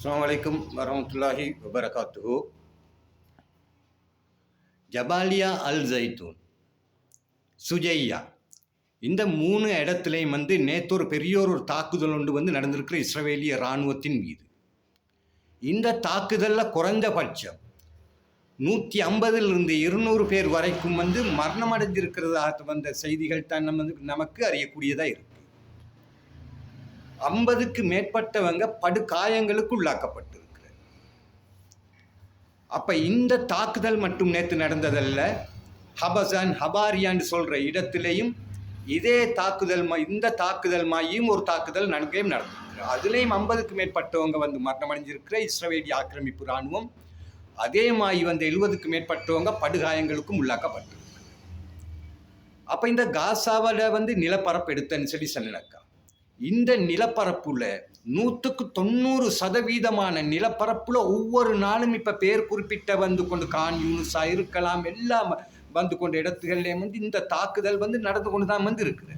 அஸ்லாம் அலைக்கும் வரமத்துல்லாஹி வபரகாத்து ஜபாலியா அல் ஜைத்தூன் சுஜையா. இந்த மூணு இடத்துலையும் வந்து நேற்று ஒரு பெரியோர் ஒரு தாக்குதல் ஒன்று வந்து நடந்திருக்கிற இஸ்ரவேலிய இராணுவத்தின் மீது. இந்த தாக்குதலில் குறைந்தபட்சம் நூற்றி ஐம்பதிலிருந்து இருநூறு பேர் வரைக்கும் வந்து மரணம் அடைஞ்சிருக்கிறதாக வந்த செய்திகள் தான் நம்ம வந்து நமக்கு அறியக்கூடியதாக இருக்கு. ஐம்பதுக்கு மேற்பட்டவங்க படுகாயங்களுக்கு உள்ளாக்கப்பட்டிருக்கிறது அப்ப இந்த தாக்குதல் மட்டும் நேற்று நடந்ததல்ல ஹபசான் ஹபாரியான்னு சொல்ற இடத்திலையும் இதே தாக்குதல் மா- இந்த தாக்குதல் மாயும் ஒரு தாக்குதல் நன்கையும் நடந்திருக்கு. அதுலேயும் ஐம்பதுக்கு மேற்பட்டவங்க வந்து மரணமடைஞ்சிருக்கிற இஸ்ரவேலி ஆக்கிரமிப்பு இராணுவம் அதே மாயி வந்து எழுபதுக்கு மேற்பட்டவங்க படுகாயங்களுக்கும் உள்ளாக்கப்பட்டிருக்கு அப்போ இந்த காசாவில் வந்து நிலப்பரப்பு எடுத்தேன்னு சொல்லி சொன்னாக்கா இந்த நிலப்பரப்புல நூற்றுக்கு தொண்ணூறு சதவீதமான நிலப்பரப்புல ஒவ்வொரு நாளும் இப்ப பேர் குறிப்பிட்ட வந்து கொண்டு கான் யூனுஸா இருக்கலாம் எல்லாம் வந்து கொண்ட இடத்துகள்லேயும் வந்து இந்த தாக்குதல் வந்து நடந்து கொண்டு தான் வந்து இருக்குது.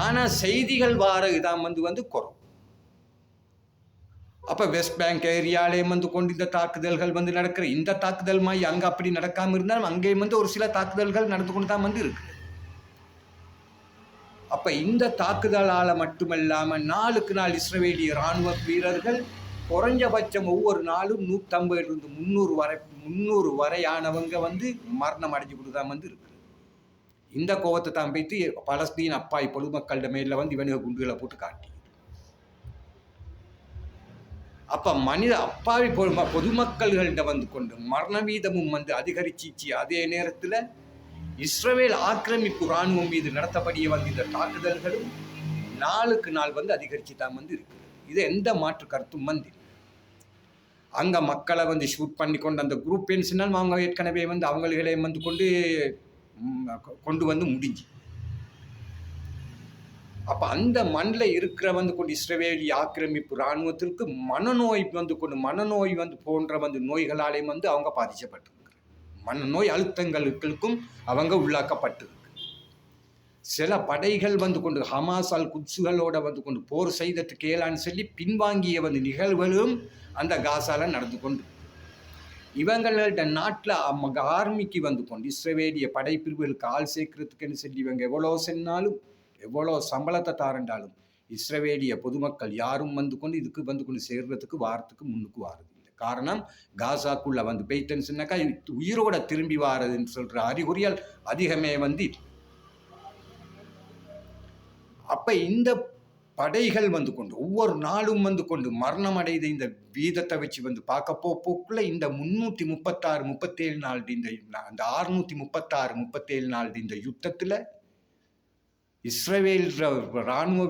ஆனால் செய்திகள் வார இதான் வந்து வந்து குறம். அப்போ வெஸ்ட் பேங்க் ஏரியாலேயும் வந்து கொண்டு இந்த தாக்குதல்கள் வந்து நடக்கிற இந்த தாக்குதல் மாதிரி அங்கே அப்படி நடக்காமல் இருந்தாலும் அங்கேயும் வந்து ஒரு சில தாக்குதல்கள் நடந்து கொண்டு தான் வந்து இருக்குது. அப்போ இந்த தாக்குதலால் மட்டுமல்லாமல் நாளுக்கு நாள் இஸ்ரவேலிய இராணுவ வீரர்கள் குறைஞ்சபட்சம் ஒவ்வொரு நாளும் நூற்றம்பதுலேருந்து முந்நூறு வரை முந்நூறு வரையானவங்க வந்து மரணம் அடைஞ்சு கொடுத்தாம வந்து இருக்குது. இந்த கோபத்தை தான் வைத்து பலஸ்தீன் அப்பாய் பொதுமக்களிட மேலில் வந்து இவனுக குண்டுகளை போட்டு காட்டி. அப்போ மனித அப்பாவி பொது வந்து கொண்டு மரண வீதமும் வந்து அதிகரிச்சிச்சு. அதே நேரத்தில் இஸ்ரவேல் ஆக்கிரமிப்பு இராணுவம் மீது நடத்தப்படிய வந்து இந்த தாக்குதல்களும் நாளுக்கு நாள் வந்து அதிகரிச்சு தான் வந்து இருக்குது. இது எந்த மாற்று கருத்தும் வந்து அங்கே மக்களை வந்து ஷூட் பண்ணி கொண்டு அந்த குரூப் சொன்னால் அவங்க ஏற்கனவே வந்து அவங்களே வந்து கொண்டு கொண்டு வந்து முடிஞ்சு. அப்போ அந்த மண்ணில் இருக்கிற வந்து கொண்டு இஸ்ரவேலி ஆக்கிரமிப்பு இராணுவத்திற்கு மனநோய் வந்து கொண்டு மனநோய் வந்து போன்ற வந்து நோய்களாலேயும் வந்து அவங்க மன நோய் அழுத்தங்களுக்கும் அவங்க உள்ளாக்கப்பட்டிருக்கு. சில படைகள் வந்து கொண்டு ஹமாஸால் அல் குட்ஸுகளோட வந்து கொண்டு போர் செய்ததுக்கு ஏலான்னு சொல்லி பின்வாங்கிய வந்து நிகழ்வுகளும் அந்த காசால நடந்து கொண்டு. இவங்களோட நாட்டில் ஆர்மிக்கு வந்து கொண்டு இஸ்ரவேலிய படைப்பிரிவுகளுக்கு ஆள் சேர்க்கறதுக்குன்னு சொல்லி இவங்க எவ்வளோ சென்னாலும் எவ்வளோ சம்பளத்தை தாரண்டாலும் இஸ்ரவேலிய பொதுமக்கள் யாரும் வந்து கொண்டு இதுக்கு வந்து கொண்டு சேர்றதுக்கு வாரத்துக்கு முன்னுக்கு வாருது. காரணம் காசாக்குள்ள வந்து பெய்த்தன்னு சொன்னாக்கா உயிரோட திரும்பி வாரதுன்னு சொல்ற அறிகுறியால் அதிகமே வந்து அப்போ அப்ப இந்த படைகள் வந்து கொண்டு ஒவ்வொரு நாளும் வந்து கொண்டு மரணம் அடைந்த இந்த வீதத்தை வச்சு வந்து பார்க்க போக்குள்ள இந்த முன்னூத்தி முப்பத்தாறு முப்பத்தேழு நாள் இந்த அந்த ஆறுநூற்றி முப்பத்தாறு முப்பத்தேழு நாள் இந்த யுத்தத்துல இஸ்ரேல் இராணுவ ராணுவ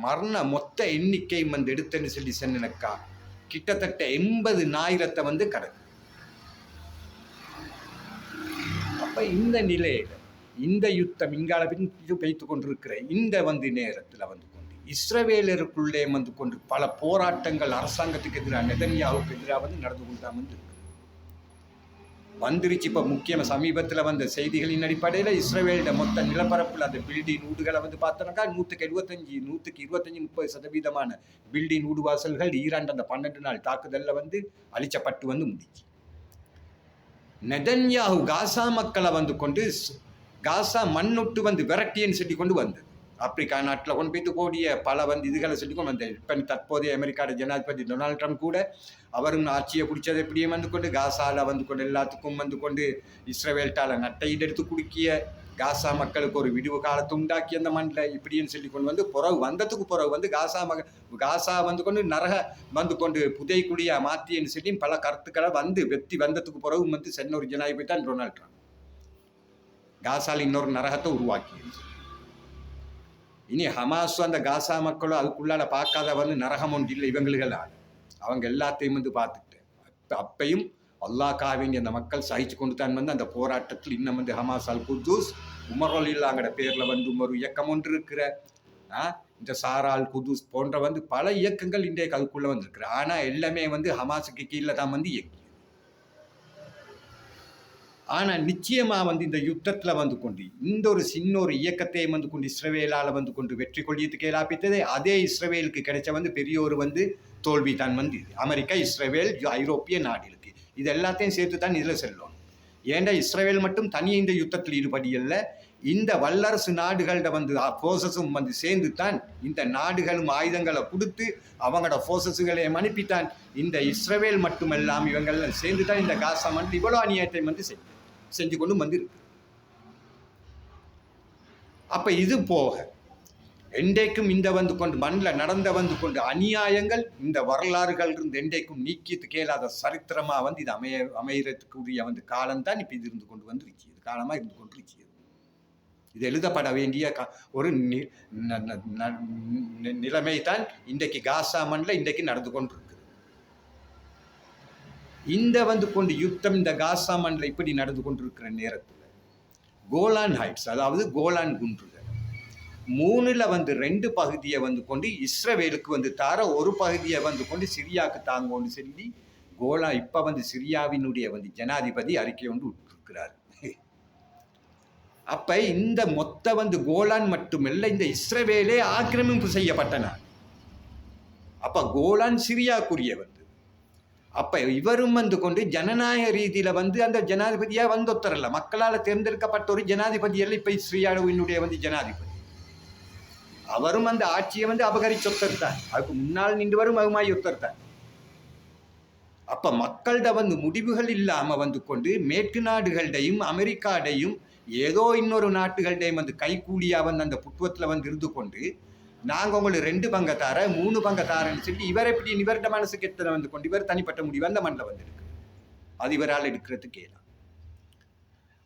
மரண மொத்த எண்ணிக்கை வந்து எடுத்தேன்னு சொல்லி சொன்னனக்கா கிட்டத்தட்ட எண்பது நாயிரத்தை வந்து கடக்கு அப்ப இந்த நிலையில இந்த யுத்தம் இங்கால வைத்து கொண்டிருக்கிற இந்த வந்து நேரத்தில் வந்து கொண்டு இஸ்ரவேலருக்குள்ளே வந்து கொண்டு பல போராட்டங்கள் அரசாங்கத்துக்கு எதிராக நெதன்யாவுக்கு எதிராக வந்து நடந்து கொண்டு தான் வந்து இருக்கு. வந்துருச்சு. இப்போ முக்கியமாக சமீபத்தில் வந்த செய்திகளின் அடிப்படையில் இஸ்ரேலிட மொத்த நிலப்பரப்பில் அந்த பில்டிங் ஊடுகளை வந்து பார்த்தோன்னாக்கா நூற்றுக்கு எழுபத்தஞ்சி நூற்றுக்கு இருபத்தஞ்சி முப்பது சதவீதமான பில்டிங் ஊடுவாசல்கள் ஈரான் அந்த பன்னெண்டு நாள் தாக்குதலில் வந்து அழிச்சப்பட்டு வந்து முடிச்சு நெதன்யாஹு காசா மக்களை வந்து கொண்டு காசா மண்ணுட்டு வந்து விரட்டின்னு சொல்லி கொண்டு வந்தது. ஆப்பிரிக்கா நாட்டில் கொண்டு போய்த்து கூடிய பல வந்து இதுகளை சொல்லி கொண்டு வந்தது இப்போ தற்போதைய அமெரிக்காவோட ஜனாதிபதி டொனால்ட் ட்ரம்ப் கூட அவரும் ஆட்சியை பிடிச்சது எப்படியும் வந்து கொண்டு காசால வந்து கொண்டு எல்லாத்துக்கும் வந்து கொண்டு இஸ்ரவேல்டால நட்டை எடுத்து குடுக்கிய காசா மக்களுக்கு ஒரு விடுவு காலத்தை உண்டாக்கி அந்த மண்ணில் இப்படின்னு சொல்லி கொண்டு வந்து புறவு வந்ததுக்கு புறவு வந்து காசா மக காசா வந்து கொண்டு நரக வந்து கொண்டு புதைக்குழியாக மாற்றின்னு சொல்லி பல கருத்துக்களை வந்து வெற்றி வந்ததுக்கு பிறகு வந்து சென்னை ஒரு ஜனாதிபதி தான் டொனால்ட் ட்ரம்ப். காசால் இன்னொரு நரகத்தை உருவாக்கி இனி ஹமாஸ் அந்த காசா மக்களும் அதுக்குள்ளால பார்க்காத வந்து நரகம் ஒன்று இல்லை இவங்களுக்கெல்லாம். அவங்க எல்லாத்தையும் வந்து பார்த்துட்டு அப்போ அப்பையும் அல்லா வேண்டிய அந்த மக்கள் சகிச்சு கொண்டு தான் வந்து அந்த போராட்டத்தில் இன்னும் வந்து ஹமாஸ் அல் குதூஸ் உமரோல் இல்லாங்கிற பேரில் வந்து ஒரு இயக்கம் ஒன்று இருக்கிற ஆ, இந்த சாரால் குதூஸ் போன்ற வந்து பல இயக்கங்கள் இன்றைக்கு அதுக்குள்ளே வந்திருக்குற ஆனால் எல்லாமே வந்து ஹமாஸுக்கு கீழே தான் வந்து இயக்கி ஆனால் நிச்சயமாக வந்து இந்த யுத்தத்தில் வந்து கொண்டு இந்த ஒரு சின்ன ஒரு இயக்கத்தை வந்து கொண்டு இஸ்ரவேலால் வந்து கொண்டு வெற்றி கொள்ளியத்துக்கு இயலாப்பித்ததே அதே இஸ்ரவேலுக்கு கிடைச்ச வந்து பெரிய ஒரு வந்து தோல்வி தான் வந்து இது. அமெரிக்கா இஸ்ரேவேல் ஐரோப்பிய நாடுகளுக்கு. இது எல்லாத்தையும் சேர்த்து தான் இதில் செல்லும். ஏன்டா இஸ்ரேல் மட்டும் தனியே இந்த யுத்தத்தில் ஈடுபடியல்ல இந்த வல்லரசு நாடுகள்கிட்ட வந்து ஃபோர்ஸஸும் வந்து சேர்ந்து தான் இந்த நாடுகளும் ஆயுதங்களை கொடுத்து அவங்களோட ஃபோர்ஸஸுகளையும் அனுப்பித்தான். இந்த இஸ்ரேவேல் மட்டுமெல்லாம் இவங்கெல்லாம் சேர்ந்து தான் இந்த காசா வந்து இவ்வளோ அநியாயத்தை வந்து செய்யும் செஞ்சு கொண்டு வந்திருக்கு. அப்போ இது போக என்றைக்கும் இந்த வந்து கொண்டு மண்ணில் நடந்த வந்து கொண்டு அநியாயங்கள் இந்த வரலாறுகள் இருந்து என்றைக்கும் நீக்கியத்துக்கு இயலாத சரித்திரமாக வந்து இது அமைய அமையறதுக்குரிய வந்து காலம்தான் இப்போ இது இருந்து கொண்டு வந்துருச்சு இது காலமாக இருந்து கொண்டு இருக்கிறது இது எழுதப்பட வேண்டிய கா- ஒரு நி ந- நிலைமை தான் இன்றைக்கு காசா மண்ணில் இன்றைக்கு நடந்து கொண்டிருக்கு. இந்த வந்து கொண்டு யுத்தம் இந்த காசா மண்ணில் இப்படி நடந்து கொண்டிருக்கிற நேரத்தில் கோலான் ஹைட்ஸ் அதாவது கோலான் குன்றுகள் மூணில் வந்து ரெண்டு பகுதியை வந்து கொண்டு இஸ்ரவேலுக்கு வந்து தார ஒரு பகுதியை வந்து கொண்டு சிரியாவுக்கு தாங்கன்னு சொல்லி கோலா இப்போ வந்து சிரியாவினுடைய வந்து ஜனாதிபதி அறிக்கை ஒன்று விட்டுருக்கிறார் அப்போ இந்த மொத்த வந்து கோலான் மட்டுமல்ல இந்த இஸ்ரவேலே ஆக்கிரமிப்பு செய்யப்பட்டன. அப்போ கோலான் சிரியாக்குரியவன் அப்போ இவரும் வந்து கொண்டு ஜனநாயக ரீதியில் வந்து அந்த ஜனாதிபதியாக வந்து ஒத்தரல மக்களால் தேர்ந்தெடுக்கப்பட்ட ஒரு ஜனாதிபதி அல்ல இப்போ சிரியாவினுடைய வந்து ஜனாதிபதி. அவரும் அந்த ஆட்சியை வந்து அபகரிச்சொத்தர் தான் அதுக்கு முன்னால் நின்று வரும் அகுமாய் அப்போ மக்கள்கிட்ட வந்து முடிவுகள் இல்லாமல் வந்து கொண்டு மேற்கு நாடுகள்டையும் அமெரிக்காடையும் ஏதோ இன்னொரு நாட்டுகள்டையும் வந்து கைக்கூலியாக வந்து அந்த புத்துவத்தில் வந்து இருந்து கொண்டு நாங்கள் உங்களுக்கு ரெண்டு பங்க தார மூணு பங்க தாரன்னு சொல்லி இவர் எப்படி இவர்கிட்ட மனசு கெட்டதை வந்து கொண்டு இவர் தனிப்பட்ட முடிவு அந்த மண்ணில் வந்து இருக்கு அது இவரால் எடுக்கிறதுக்கு இயலாம்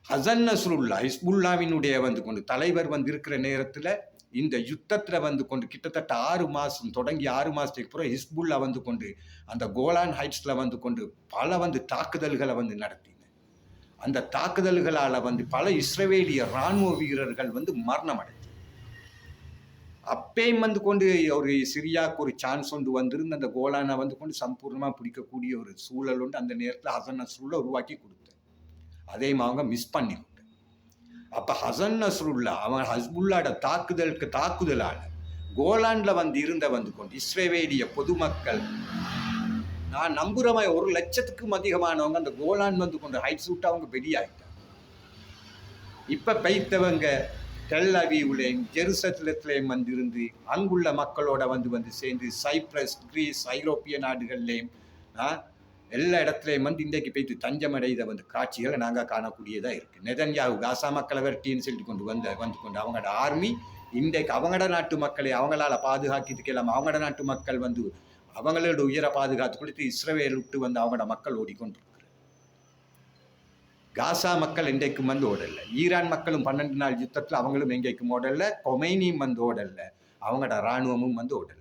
ஹசன் நஸ்ருல்லா ஹிஸ்புல்லாவினுடைய வந்து கொண்டு தலைவர் வந்து இருக்கிற நேரத்தில் இந்த யுத்தத்தில் வந்து கொண்டு கிட்டத்தட்ட ஆறு மாதம் தொடங்கி ஆறு மாதத்துக்கு அப்புறம் ஹிஸ்புல்லா வந்து கொண்டு அந்த கோலான் ஹைட்ஸில் வந்து கொண்டு பல வந்து தாக்குதல்களை வந்து நடத்தின. அந்த தாக்குதல்களால் வந்து பல இஸ்ரவேலிய இராணுவ வீரர்கள் வந்து மரணம் அடைஞ்சு அப்பயும் வந்து கொண்டு ஒரு சிரியாவுக்கு ஒரு சான்ஸ் ஒன்று வந்திருந்து அந்த கோலானை வந்து கொண்டு சம்பூர்ணமாக பிடிக்கக்கூடிய ஒரு சூழல் உண்டு. அந்த நேரத்தில் ஹசன் நஸ்ருல்லா உருவாக்கி கொடுத்தேன். அதையும் அவங்க மிஸ் பண்ணிவிட்டேன் அப்போ ஹசன் நஸ்ருல்லா அவன் ஹஸ்புல்லாட தாக்குதலுக்கு தாக்குதலால் கோலாண்டில் வந்து இருந்த வந்து கொண்டு இஸ்ரேவேலிய பொதுமக்கள் நான் நம்புகிறவன் ஒரு லட்சத்துக்கும் அதிகமானவங்க அந்த கோலான் வந்து கொண்டு ஹைட் சூட்டாக அவங்க வெளியாகிட்டாங்க இப்போ பைத்தவங்க டெல் ஜெருசலத்திலேயும் வந்திருந்து வந்து இருந்து அங்குள்ள மக்களோட வந்து வந்து சேர்ந்து சைப்ரஸ் கிரீஸ் ஐரோப்பிய நாடுகள்லேயும் எல்லா இடத்துலையும் வந்து இன்றைக்கு போய்த்து தஞ்சமடைத வந்து காட்சிகளை நாங்கள் காணக்கூடியதாக இருக்குது நெதன்யாவு காசா மக்களை விரட்டின்னு சொல்லிட்டு கொண்டு வந்த வந்து கொண்டு அவங்களோட ஆர்மி இன்றைக்கு அவங்களோட நாட்டு மக்களை அவங்களால பாதுகாக்கிறதுக்கு இல்லாமல் அவங்களோட நாட்டு மக்கள் வந்து அவங்களோட உயிரை பாதுகாத்து கொடுத்து இஸ்ரவேல் விட்டு வந்து அவங்களோட மக்கள் ஓடிக்கொண்டு காசா மக்கள் என்றைக்கும் வந்து ஓடல. ஈரான் மக்களும் பன்னெண்டு நாள் யுத்தத்தில் அவங்களும் எங்கேக்கும் ஓடல. கொமைனியும் வந்து ஓடல. அவங்களோட இராணுவமும் வந்து ஓடல.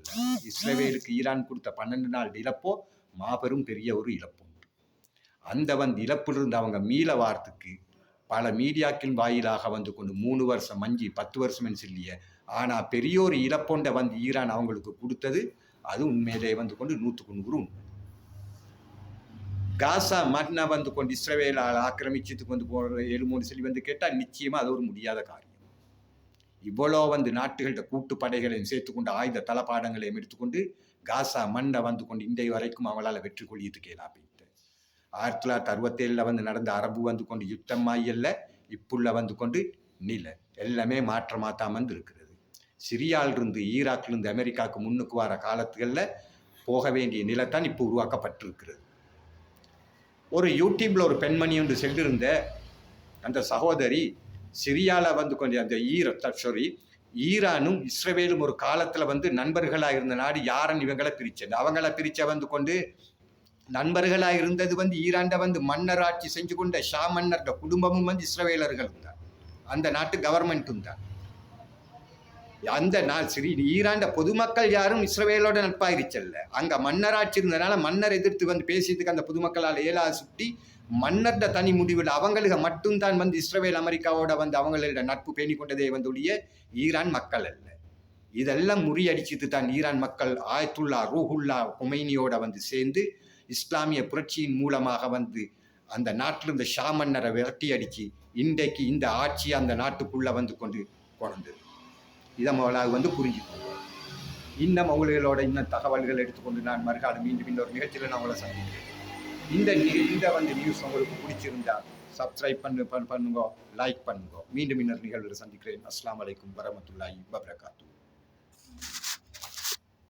இஸ்ரவேலுக்கு ஈரான் கொடுத்த பன்னெண்டு நாள் இழப்போ மாபெரும் பெரிய ஒரு இழப்பு அந்த வந்து இழப்பிலிருந்து அவங்க மீள வாரத்துக்கு பல மீடியாக்களின் வாயிலாக வந்து கொண்டு மூணு வருஷம் அஞ்சு பத்து வருஷம்னு சொல்லிய ஆனால் பெரிய ஒரு இழப்பொண்டை வந்து ஈரான் அவங்களுக்கு கொடுத்தது அது உண்மையிலே வந்து கொண்டு நூற்றுக்கு நூறு உண்மை. காசா மன்னா வந்து கொண்டு இஸ்ரவேலால் ஆக்கிரமிச்சதுக்கு வந்து போகிற எழுமோன்னு சொல்லி வந்து கேட்டால் நிச்சயமாக அது ஒரு முடியாத காரியம். இவ்வளோ வந்து நாட்டுகள்கிட்ட கூட்டு படைகளையும் சேர்த்துக்கொண்டு ஆயுத தளபாடங்களையும் எடுத்துக்கொண்டு காசா மண்ணை வந்து கொண்டு இன்றைய வரைக்கும் அவளால் வெற்றி கொள்ளியதுக்கு இயலா போயிட்டு ஆயிரத்தி தொள்ளாயிரத்தி அறுபத்தேழில் வந்து நடந்த அரபு வந்து கொண்டு யுத்தம் ஆயில்ல இப்புள்ள வந்து கொண்டு நில. எல்லாமே மாற்றமாக தான் வந்து இருக்கிறது. சிரியாலிருந்து ஈராக்லேருந்து அமெரிக்காவுக்கு முன்னுக்கு வர காலத்துகளில் போக வேண்டிய நிலைத்தான் இப்போ உருவாக்கப்பட்டிருக்கிறது. ஒரு யூடியூப்பில் ஒரு பெண்மணி ஒன்று சென்றிருந்த அந்த சகோதரி சிரியாவில் வந்து கொஞ்சம் அந்த ஈர சாரி ஈரானும் இஸ்ரேலும் ஒரு காலத்தில் வந்து நண்பர்களாக இருந்த நாடு யாரன் இவங்களை பிரிச்சது. அவங்கள பிரிச்ச வந்து கொண்டு நண்பர்களாக இருந்தது வந்து ஈராண்ட வந்து மன்னர் ஆட்சி செஞ்சு கொண்ட ஷா மன்னர்ட குடும்பமும் வந்து இஸ்ரவேலர்களும் தான். அந்த நாட்டு கவர்மெண்ட்டும் தான். அந்த நாள் சிறி ஈராண்ட பொதுமக்கள் யாரும் இஸ்ரவேலோட நட்பாயிருச்சல்ல. அங்க மன்னராட்சி இருந்ததுனால மன்னர் எதிர்த்து வந்து பேசியதுக்கு அந்த பொதுமக்களால் ஏலா சுட்டி மன்னர்ட தனி முடிவில் அவங்களுக்கு மட்டும்தான் வந்து இஸ்ரவேல் அமெரிக்காவோட வந்து அவங்களோட நட்பு பேணி கொண்டதே வந்துடைய ஈரான் மக்கள் அல்ல. இதெல்லாம் முறியடிச்சிட்டு தான் ஈரான் மக்கள் ஆயத்துல்லா ரூஹுல்லா குமைனியோட வந்து சேர்ந்து இஸ்லாமிய புரட்சியின் மூலமாக வந்து அந்த நாட்டில் இருந்த ஷா மன்னரை விரட்டி அடித்து இன்றைக்கு இந்த ஆட்சி அந்த நாட்டுக்குள்ளே வந்து கொண்டு கொண்டது இதை முதலாக வந்து புரிஞ்சுக்கும் இன்னும் அவங்களோட இன்னும் தகவல்கள் எடுத்துக்கொண்டு நான் மறுகாலம் மீண்டும் இன்னொரு நிகழ்ச்சியில் நான் அவங்கள சந்திக்கிறேன். இந்த இந்த வந்து நியூஸ் உங்களுக்கு பிடிச்சிருந்தா சப்ஸ்கிரைப் பண்ணு பண்- பண்ணுங்க லைக் பண்ணுங்க. மீண்டும் இன்னொரு நிகழ்வில் சந்திக்கிறேன். அஸ்லாம் அலைக்கும் வரமத்துல்லாஹி வபரகாத்தூ